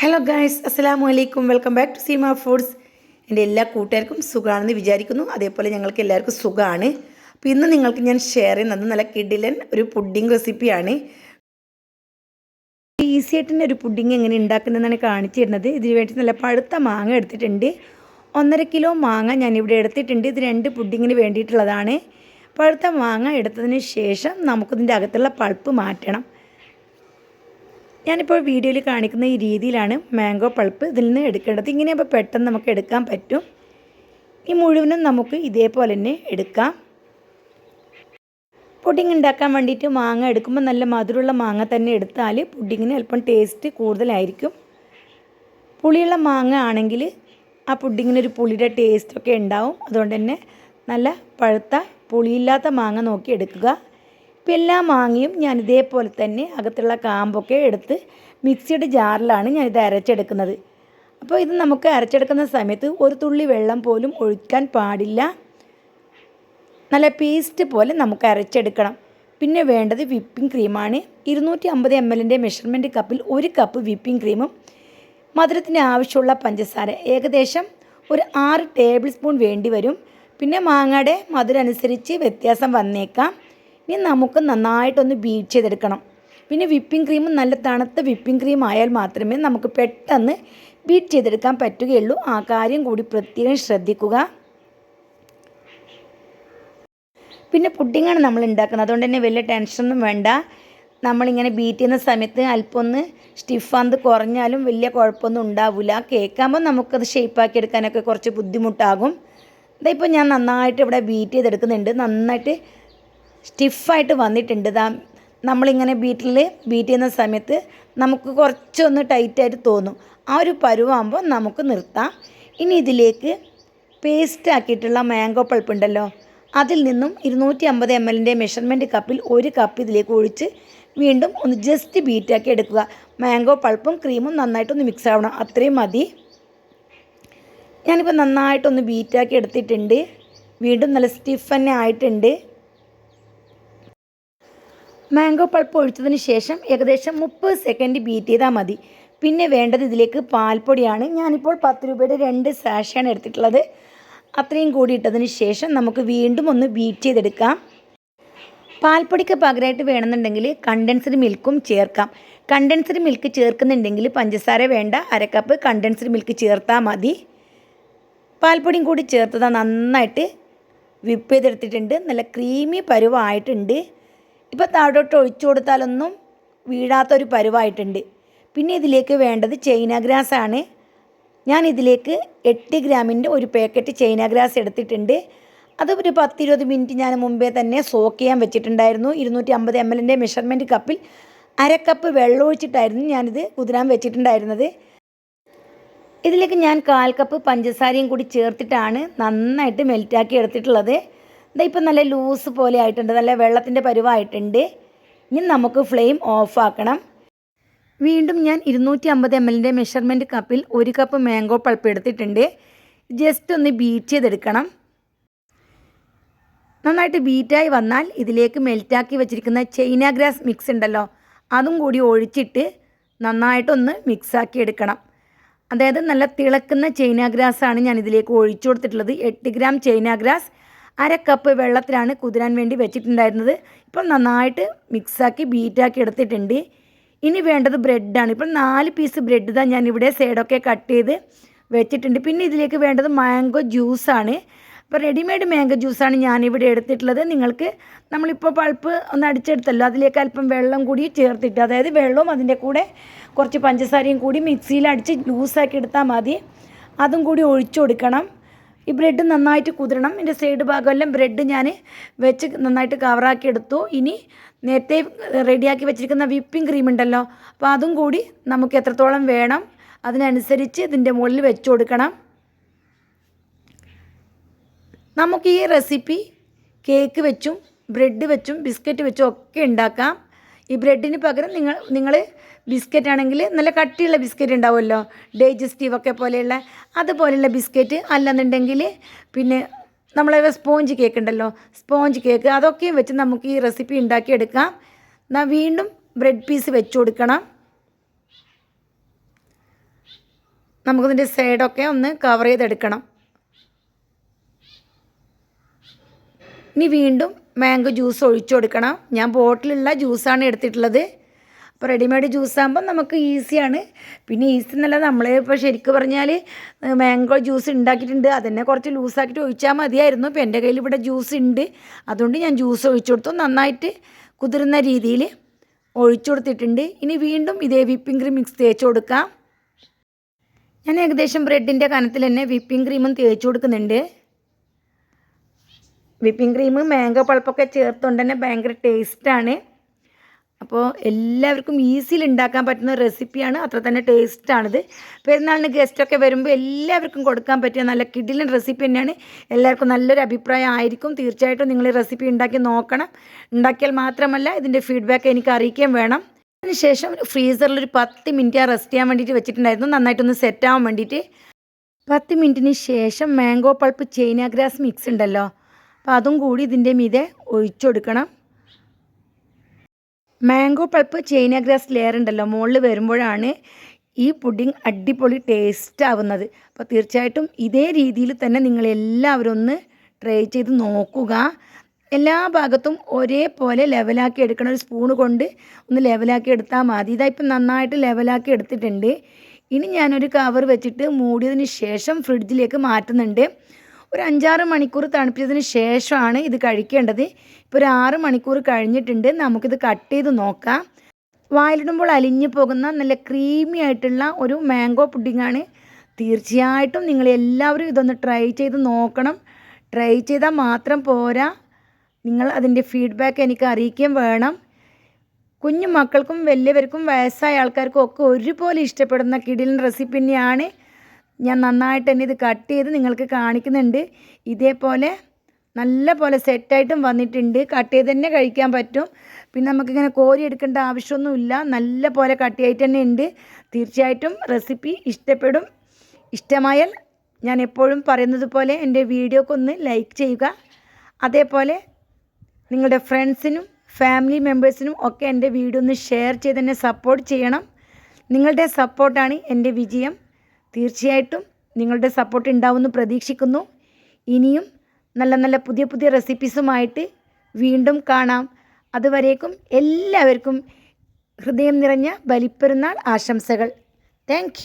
Hello guys അസ്സാം വലൈക്കും welcome back to Seema foods എന്റെ എല്ലാ കൂട്ടുകാർക്കും സുഖമാണെന്ന് വിചാരിക്കുന്നു. അതേപോലെ ഞങ്ങൾക്ക് എല്ലാവർക്കും സുഖമാണ്. അപ്പോൾ ഇന്ന് നിങ്ങൾക്ക് ഞാൻ ഷെയർ ചെയ്യുന്നത് നല്ല കിഡിലൻ ഒരു പുഡിംഗ് റെസിപ്പിയാണ് ഈസി ആയിട്ട് ഒരു പുഡിംഗ് എങ്ങനെ ഉണ്ടാക്കുന്നതെന്നാണ് കാണിച്ചു തരുന്നത്. ഇതിന് വേണ്ടി നല്ല പഴുത്ത മാങ്ങ എടുത്തിട്ടുണ്ട്. ഒന്നര കിലോ മാങ്ങ ഞാനിവിടെ എടുത്തിട്ടുണ്ട്. ഇത് രണ്ട് പുഡിങ്ങിന് വേണ്ടിയിട്ടുള്ളതാണ്. പഴുത്ത മാങ്ങ എടുത്തതിന് ശേഷം നമുക്കിതിന്റെ അകത്തുള്ള പൾപ്പ് മാറ്റണം. ഞാനിപ്പോൾ വീഡിയോയിൽ കാണിക്കുന്ന ഈ രീതിയിലാണ് മാംഗോ പൾപ്പ് ഇതിൽ നിന്ന് എടുക്കേണ്ടത്. ഇങ്ങനെ അപ്പോൾ പെട്ടെന്ന് നമുക്ക് എടുക്കാൻ പറ്റും. ഈ മുഴുവനും നമുക്ക് ഇതേപോലെ തന്നെ എടുക്കാം. പുഡിങ് ഉണ്ടാക്കാൻ വേണ്ടിയിട്ട് മാങ്ങ എടുക്കുമ്പോൾ നല്ല മധുരമുള്ള മാങ്ങ തന്നെ എടുത്താൽ പുഡിങ്ങിന് അല്പം ടേസ്റ്റ് കൂടുതലായിരിക്കും. പുളിയുള്ള മാങ്ങ ആണെങ്കിൽ ആ പുഡിങ്ങിനൊരു പുളിയുടെ ടേസ്റ്റൊക്കെ ഉണ്ടാവും. അതുകൊണ്ട് തന്നെ നല്ല പഴുത്ത പുളിയില്ലാത്ത മാങ്ങ നോക്കി എടുക്കുക. ഇപ്പം എല്ലാ മാങ്ങയും ഞാൻ ഇതേപോലെ തന്നെ അകത്തുള്ള കാമ്പൊക്കെ എടുത്ത് മിക്സിയുടെ ജാറിലാണ് ഞാനിത് അരച്ചെടുക്കുന്നത്. അപ്പോൾ ഇത് നമുക്ക് അരച്ചെടുക്കുന്ന സമയത്ത് ഒരു തുള്ളി വെള്ളം പോലും ഒഴിക്കാൻ പാടില്ല. നല്ല പേസ്റ്റ് പോലെ നമുക്ക് അരച്ചെടുക്കണം. പിന്നെ വേണ്ടത് വിപ്പിംഗ് ക്രീമാണ് ഇരുന്നൂറ്റി അമ്പത് എം എല്ലിന്റെ മെഷർമെന്റ് കപ്പിൽ ഒരു കപ്പ് വിപ്പിംഗ് ക്രീമും മധുരത്തിന് ആവശ്യമുള്ള പഞ്ചസാര ഏകദേശം ഒരു ആറ് ടേബിൾ സ്പൂൺ വേണ്ടി വരും പിന്നെ മാങ്ങയുടെ മധുരം അനുസരിച്ച് വ്യത്യാസം വന്നേക്കാം. ഇനി നമുക്ക് നന്നായിട്ടൊന്ന് ബീറ്റ് ചെയ്തെടുക്കണം. പിന്നെ വിപ്പിംഗ് ക്രീം നല്ല തണുത്ത വിപ്പിംഗ് ക്രീം ആയാൽ മാത്രമേ നമുക്ക് പെട്ടെന്ന് ബീറ്റ് ചെയ്തെടുക്കാൻ പറ്റുകയുള്ളൂ. ആ കാര്യം കൂടി പ്രത്യേകം ശ്രദ്ധിക്കുക. പിന്നെ പുഡിങ്ങാണ് നമ്മൾ ഉണ്ടാക്കുന്നത്. അതുകൊണ്ട് തന്നെ വലിയ ടെൻഷനൊന്നും വേണ്ട. നമ്മളിങ്ങനെ ബീറ്റ് ചെയ്യുന്ന സമയത്ത് അല്പം ഒന്ന് സ്റ്റിഫാന്ത് കുറഞ്ഞാലും വലിയ കുഴപ്പമൊന്നും ഉണ്ടാവില്ല കേൾക്കുമ്പോൾ നമുക്കത് ഷേപ്പാക്കി എടുക്കാനൊക്കെ കുറച്ച് ബുദ്ധിമുട്ടാകും. ഇതിപ്പോൾ ഞാൻ നന്നായിട്ട് ഇവിടെ ബീറ്റ് ചെയ്തെടുക്കുന്നുണ്ട്. നന്നായിട്ട് സ്റ്റിഫായിട്ട് വന്നിട്ടുണ്ട്. ഇതാ നമ്മളിങ്ങനെ ബീറ്റിൽ ബീറ്റ് ചെയ്യുന്ന സമയത്ത് നമുക്ക് കുറച്ചൊന്ന് ടൈറ്റായിട്ട് തോന്നും. ആ ഒരു പരുവാകുമ്പോൾ നമുക്ക് നിർത്താം. ഇനി ഇതിലേക്ക് പേസ്റ്റ് ആക്കിയിട്ടുള്ള മാംഗോ പൾപ്പ് ഉണ്ടല്ലോ. അതിൽ നിന്നും ഇരുന്നൂറ്റി അമ്പത് എം എല്ലിന്റെ മെഷർമെന്റ് കപ്പിൽ ഒരു കപ്പ് ഇതിലേക്ക് ഒഴിച്ച് വീണ്ടും ഒന്ന് ജസ്റ്റ് ബീറ്റാക്കി എടുക്കുക. മാംഗോ പൾപ്പും ക്രീമും നന്നായിട്ടൊന്ന് മിക്സ് ആവണം. അത്രയും മതി. ഞാനിപ്പോൾ നന്നായിട്ടൊന്ന് ബീറ്റാക്കി എടുത്തിട്ടുണ്ട്. വീണ്ടും നല്ല സ്റ്റിഫ് തന്നെ ആയിട്ടുണ്ട്. മാംഗോ പൾപ്പ് ഒഴിച്ചതിന് ശേഷം ഏകദേശം മുപ്പത് സെക്കൻഡ് ബീറ്റ് ചെയ്താൽ മതി. പിന്നെ വേണ്ടത് ഇതിലേക്ക് പാൽപ്പൊടിയാണ്. ഞാനിപ്പോൾ പത്ത് രൂപയുടെ രണ്ട് സാഷയാണ് എടുത്തിട്ടുള്ളത്. അത്രയും കൂടി ഇട്ടതിന് ശേഷം നമുക്ക് വീണ്ടും ഒന്ന് ബീറ്റ് ചെയ്തെടുക്കാം. പാൽപ്പൊടിക്ക് പകരമായിട്ട് വേണമെന്നുണ്ടെങ്കിൽ കണ്ടൻസ്ഡ് മിൽക്കും ചേർക്കാം. കണ്ടൻസ്ഡ് മിൽക്ക് ചേർക്കുന്നുണ്ടെങ്കിൽ പഞ്ചസാര വേണ്ട. അരക്കപ്പ് കണ്ടൻസ്ഡ് മിൽക്ക് ചേർത്താൽ മതി. പാൽപ്പൊടിയും കൂടി ചേർത്തത് നന്നായിട്ട് വിപ്പ് ചെയ്തെടുത്തിട്ടുണ്ട്. നല്ല ക്രീമി പരുവായിട്ടുണ്ട്. ഇപ്പോൾ താഴോട്ട് ഒഴിച്ചു കൊടുത്താലൊന്നും വീഴാത്തൊരു പരുവായിട്ടുണ്ട്. പിന്നെ ഇതിലേക്ക് വേണ്ടത് ചൈന ഗ്രാസ് ആണ്. ഞാൻ ഇതിലേക്ക് എട്ട് ഗ്രാമിന്റെ ഒരു പാക്കറ്റ് ചൈന ഗ്രാസ് എടുത്തിട്ടുണ്ട്. അത് ഒരു പത്തിരുപത് മിനിറ്റ് ഞാൻ മുമ്പേ തന്നെ സോക്ക് ചെയ്യാൻ വെച്ചിട്ടുണ്ടായിരുന്നു. ഇരുന്നൂറ്റി അമ്പത് എം എല്ലിന്റെ മെഷർമെന്റ് കപ്പിൽ അര കപ്പ് വെള്ളം ഒഴിച്ചിട്ടായിരുന്നു ഞാനിത് കുതിരാൻ വെച്ചിട്ടുണ്ടായിരുന്നത്. ഇതിലേക്ക് ഞാൻ കാൽ കപ്പ് പഞ്ചസാരയും കൂടി ചേർത്തിട്ടാണ് നന്നായിട്ട് മെൽറ്റാക്കി എടുത്തിട്ടുള്ളത്. ഇതാ ഇപ്പം നല്ല ലൂസ് പോലെ ആയിട്ടുണ്ട് നല്ല വെള്ളത്തിന്റെ പരുവായിട്ടുണ്ട്. ഇനി നമുക്ക് ഫ്ലെയിം ഓഫാക്കണം വീണ്ടും ഞാൻ ഇരുന്നൂറ്റി അമ്പത് എം എല്ലിന്റെ മെഷർമെന്റ് കപ്പിൽ ഒരു കപ്പ് മാംഗോ പൾപ്പ് എടുത്തിട്ടുണ്ട്. ജസ്റ്റ് ഒന്ന് ബീറ്റ് ചെയ്തെടുക്കണം. നന്നായിട്ട് ബീറ്റായി വന്നാൽ ഇതിലേക്ക് മെൽറ്റാക്കി വെച്ചിരിക്കുന്ന ചൈന ഗ്രാസ് മിക്സ് ഉണ്ടല്ലോ അതും കൂടി ഒഴിച്ചിട്ട് നന്നായിട്ടൊന്ന് മിക്സാക്കി എടുക്കണം. അതായത് നല്ല തിളക്കുന്ന ചൈന ഗ്രാസ് ആണ് ഞാൻ ഇതിലേക്ക് ഒഴിച്ചു കൊടുത്തിട്ടുള്ളത്. എട്ട് ഗ്രാം ചൈന ഗ്രാസ് അര കപ്പ് വെള്ളത്തിലാണ് കുതിരാൻ വേണ്ടി വെച്ചിട്ടുണ്ടായിരുന്നത്. ഇപ്പോൾ നന്നായിട്ട് മിക്സാക്കി ബീറ്റാക്കി എടുത്തിട്ടുണ്ട്. ഇനി വേണ്ടത് ബ്രെഡാണ് ഇപ്പം നാല് പീസ് ബ്രെഡ് ഇതാ ഞാനിവിടെ സൈഡൊക്കെ കട്ട് ചെയ്ത് വെച്ചിട്ടുണ്ട്. പിന്നെ ഇതിലേക്ക് വേണ്ടത് മാംഗോ ജ്യൂസാണ് അപ്പോൾ റെഡിമെയ്ഡ് മാംഗോ ജ്യൂസാണ് ഞാനിവിടെ എടുത്തിട്ടുള്ളത്. നിങ്ങൾക്ക് നമ്മളിപ്പോൾ പൾപ്പ് ഒന്ന് അടിച്ചെടുത്തല്ലോ. അതിലേക്ക് അല്പം വെള്ളം കൂടി ചേർത്തിട്ട് അതായത് വെള്ളവും അതിന്റെ കൂടെ കുറച്ച് പഞ്ചസാരയും കൂടി മിക്സിയിൽ അടിച്ച് ജ്യൂസാക്കി എടുത്താൽ മതി. അതും കൂടി ഒഴിച്ചു കൊടുക്കണം. ഈ ബ്രെഡ് നന്നായിട്ട് കുതിരണം. എന്റെ സൈഡ് ഭാഗമെല്ലാം ബ്രെഡ് ഞാൻ വെച്ച് നന്നായിട്ട് കവറാക്കി എടുത്തു. ഇനി നേരത്തെ റെഡിയാക്കി വെച്ചിരിക്കുന്ന വിപ്പിംഗ് ക്രീം ഉണ്ടല്ലോ. അപ്പോൾ അതും കൂടി നമുക്ക് എത്രത്തോളം വേണം അതിനനുസരിച്ച് ഇതിന്റെ മുകളിൽ വെച്ച് കൊടുക്കണം. നമുക്ക് ഈ റെസിപ്പി കേക്ക് വെച്ചും ബ്രെഡ് വെച്ചും ബിസ്ക്കറ്റ് വെച്ചും ഒക്കെ ഉണ്ടാക്കാം. ഈ ബ്രെഡിന് പകരം നിങ്ങൾ നിങ്ങൾ ബിസ്ക്കറ്റ് ആണെങ്കിൽ നല്ല കട്ടിയുള്ള ബിസ്ക്കറ്റ് ഉണ്ടാവുമല്ലോ. ഡൈജസ്റ്റീവ് ഒക്കെ പോലെയുള്ള അതുപോലെയുള്ള ബിസ്ക്കറ്റ് അല്ലെന്നുണ്ടെങ്കിൽ പിന്നെ നമ്മളെ സ്പോഞ്ച് കേക്ക് ഉണ്ടല്ലോ. സ്പോഞ്ച് കേക്ക് അതൊക്കെയും വെച്ച് നമുക്ക് ഈ റെസിപ്പി ഉണ്ടാക്കിയെടുക്കാം. എന്നാൽ വീണ്ടും ബ്രെഡ് പീസ് വെച്ച് കൊടുക്കണം. നമുക്കതിന്റെ സൈഡൊക്കെ ഒന്ന് കവർ ചെയ്തെടുക്കണം. ഇനി വീണ്ടും മാംഗോ ജ്യൂസ് ഒഴിച്ചു കൊടുക്കണം. ഞാൻ ബോട്ടിലുള്ള ജ്യൂസാണ് എടുത്തിട്ടുള്ളത്. അപ്പോൾ റെഡിമെയ്ഡ് ജ്യൂസ് ആകുമ്പോൾ നമുക്ക് ഈസിയാണ്. പിന്നെ ഈസി എന്നല്ല നമ്മൾ ഇപ്പോൾ ശരിക്കും പറഞ്ഞാൽ മാംഗോ ജ്യൂസ് ഉണ്ടാക്കിയിട്ടുണ്ട്. അതന്നെ കുറച്ച് ലൂസാക്കിയിട്ട് ഒഴിച്ചാൽ മതിയായിരുന്നു. ഇപ്പോൾ എന്റെ കയ്യിൽ ഇവിടെ ജ്യൂസ് ഉണ്ട്. അതുകൊണ്ട് ഞാൻ ജ്യൂസ് ഒഴിച്ചു കൊടുത്തു. നന്നായിട്ട് കുതിർന്ന രീതിയിൽ ഒഴിച്ചു കൊടുത്തിട്ടുണ്ട്. ഇനി വീണ്ടും ഇതേ വിപ്പിംഗ് ക്രീം മിക്സ് തേച്ച് കൊടുക്കാം. ഞാൻ ഏകദേശം ബ്രെഡിന്റെ കനത്തിൽ തന്നെ വിപ്പിംഗ് ക്രീമും തേച്ച് കൊടുക്കുന്നുണ്ട്. വിപ്പിംഗ് ക്രീം മാംഗോ പൾപ്പൊക്കെ ചേർത്തുകൊണ്ട് തന്നെ ഭയങ്കര ടേസ്റ്റാണ്. അപ്പോൾ എല്ലാവർക്കും ഈസിയിൽ ഉണ്ടാക്കാൻ പറ്റുന്ന റെസിപ്പിയാണ്. അത്ര തന്നെ ടേസ്റ്റാണിത്. പെരുന്നാളിന് ഗസ്റ്റൊക്കെ വരുമ്പോൾ എല്ലാവർക്കും കൊടുക്കാൻ പറ്റിയ നല്ല കിടിലൻ റെസിപ്പി തന്നെയാണ്. എല്ലാവർക്കും നല്ലൊരു അഭിപ്രായം ആയിരിക്കും. തീർച്ചയായിട്ടും നിങ്ങൾ ഈ റെസിപ്പി ഉണ്ടാക്കി നോക്കണം. ഉണ്ടാക്കിയാൽ മാത്രമല്ല ഇതിന്റെ ഫീഡ്ബാക്ക് എനിക്ക് അറിയിക്കുകയും വേണം. അതിനുശേഷം ഫ്രീസറിൽ ഒരു പത്ത് മിനിറ്റ് റെസ്റ്റ് ചെയ്യാൻ വേണ്ടിയിട്ട് വെച്ചിട്ടുണ്ടായിരുന്നു. നന്നായിട്ടൊന്ന് സെറ്റ് ആവാൻ വേണ്ടിയിട്ട്. പത്ത് മിനിറ്റിന് ശേഷം mango pulp china grass mix ഉണ്ടല്ലോ. അപ്പോൾ അതും കൂടി ഇതിന്റെ മീതെ ഒഴിച്ചെടുക്കണം. Mango pulp china grass layer ഉണ്ടല്ലോ മുകളിൽ വരുമ്പോഴാണ് ഈ പുഡിംഗ് അടിപൊളി ടേസ്റ്റ് ആവുന്നത്. അപ്പോൾ തീർച്ചയായിട്ടും ഇതേ രീതിയിൽ തന്നെ നിങ്ങൾ എല്ലാവരും ഒന്ന് ട്രൈ ചെയ്ത് നോക്കുക. എല്ലാ ഭാഗത്തും ഒരേപോലെ ലെവലാക്കി എടുക്കണം ഒരു സ്പൂണ് കൊണ്ട് ഒന്ന് ലെവലാക്കി എടുത്താൽ മതി. ഇതാ ഇപ്പം നന്നായിട്ട് ലെവലാക്കി എടുത്തിട്ടുണ്ട്. ഇനി ഞാനൊരു കവർ വെച്ചിട്ട് മൂടിയതിന് ശേഷം ഫ്രിഡ്ജിലേക്ക് മാറ്റുന്നുണ്ട്. ഒരു അഞ്ചാറ് മണിക്കൂർ തണുപ്പിച്ചതിന് ശേഷമാണ് ഇത് കഴിക്കേണ്ടത്. ഇപ്പോൾ ഒരു ആറ് മണിക്കൂർ കഴിഞ്ഞിട്ടുണ്ട്. നമുക്കിത് കട്ട് ചെയ്ത് നോക്കാം. വായിലിടുമ്പോൾ അലിഞ്ഞു പോകുന്ന നല്ല ക്രീമി ആയിട്ടുള്ള ഒരു മാംഗോ പുഡിങ്ങാണ് തീർച്ചയായിട്ടും നിങ്ങൾ എല്ലാവരും ഇതൊന്ന് ട്രൈ ചെയ്ത് നോക്കണം. ട്രൈ ചെയ്താൽ മാത്രം പോരാ. നിങ്ങൾ അതിന്റെ ഫീഡ്ബാക്ക് എനിക്ക് അറിയിക്കുകയും വേണം. കുഞ്ഞു മക്കൾക്കും വലിയവർക്കും വയസ്സായ ആൾക്കാർക്കും ഒക്കെ ഒരുപോലെ ഇഷ്ടപ്പെടുന്ന കിടിലൻ റെസിപ്പി തന്നെയാണ് ഞാൻ നന്നായിട്ട് തന്നെ ഇത് കട്ട് ചെയ്ത് നിങ്ങൾക്ക് കാണിക്കുന്നുണ്ട്. ഇതേപോലെ നല്ല പോലെ സെറ്റായിട്ടും വന്നിട്ടുണ്ട്. കട്ട് ചെയ്ത് തന്നെ കഴിക്കാൻ പറ്റും. പിന്നെ നമുക്കിങ്ങനെ കോരി എടുക്കേണ്ട ആവശ്യമൊന്നുമില്ല. നല്ല പോലെ കട്ട് ചെയ്തിട്ട് തന്നെ ഉണ്ട്. തീർച്ചയായിട്ടും റെസിപ്പി ഇഷ്ടപ്പെടും. ഇഷ്ടമായാൽ ഞാൻ എപ്പോഴും പറയുന്നത് പോലെ എന്റെ വീഡിയോക്കൊന്ന് ലൈക്ക് ചെയ്യുക. അതേപോലെ നിങ്ങളുടെ ഫ്രണ്ട്സിനും ഫാമിലി മെമ്പേഴ്സിനും ഒക്കെ എന്റെ വീഡിയോ ഒന്ന് ഷെയർ ചെയ്ത് എന്നെ സപ്പോർട്ട് ചെയ്യണം. നിങ്ങളുടെ സപ്പോർട്ടാണ് എന്റെ വിജയം. തീർച്ചയായിട്ടും നിങ്ങളുടെ സപ്പോർട്ട് ഉണ്ടാവുമെന്ന് പ്രതീക്ഷിക്കുന്നു. ഇനിയും നല്ല നല്ല പുതിയ പുതിയ റെസിപ്പീസുമായിട്ട് വീണ്ടും കാണാം. അതുവരേക്കും എല്ലാവർക്കും ഹൃദയം നിറഞ്ഞ ബലിപ്പെരുന്നാൾ ആശംസകൾ. താങ്ക്